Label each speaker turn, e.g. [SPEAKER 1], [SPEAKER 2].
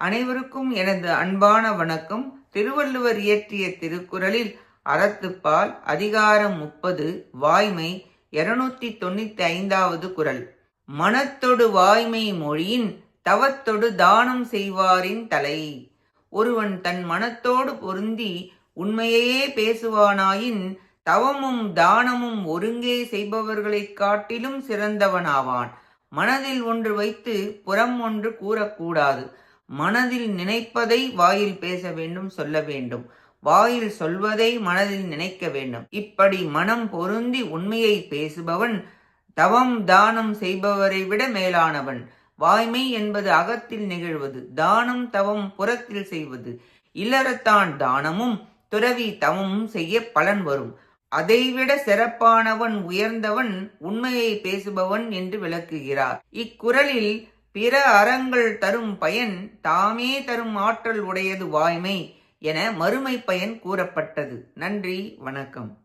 [SPEAKER 1] அனைவருக்கும் எனது அன்பான வணக்கம். திருவள்ளுவர் இயற்றிய திருக்குறளில் அறத்துப்பால் அதிகாரம் முப்பது வாய்மை இருநூத்தி தொண்ணூத்தி ஐந்தாவது குறள். மனத்தொடு வாய்மை மொழியின் தவத்தொடு தானம் செய்வாரின் தலை. ஒருவன் தன் மனத்தோடு பொருந்தி உண்மையையே பேசுவானாயின் தவமும் தானமும் ஒருங்கே செய்பவர்களைக் காட்டிலும் சிறந்தவனாவான். மனதில் ஒன்று வைத்து புறம் ஒன்று கூறக்கூடாது. மனதில் நினைப்பதை வாயில் பேச வேண்டும் சொல்ல வேண்டும். வாயில் சொல்வதை மனதில் நினைக்க வேண்டும். இப்படி மனம் பொருந்தி உண்மையை பேசுபவன் தவம் தானம் செய்பவரை விட மேலானவன். வாய்மை என்பது அகத்தில் நிகழ்வது தானம் தவம் புறத்தில் செய்வது. இல்லறத்தான் தானமும் துறவி தவமும் செய்ய பலன் வரும். அதைவிட சிறப்பானவன் உயர்ந்தவன் உண்மையை பேசுபவன் என்று விளக்குகிறார். இக்குறளில் பிற அறங்கள் தரும் பயன் தாமே தரும் ஆற்றல் உடையது வாய்மை என மறுமை பயன் கூறப்பட்டது. நன்றி வணக்கம்.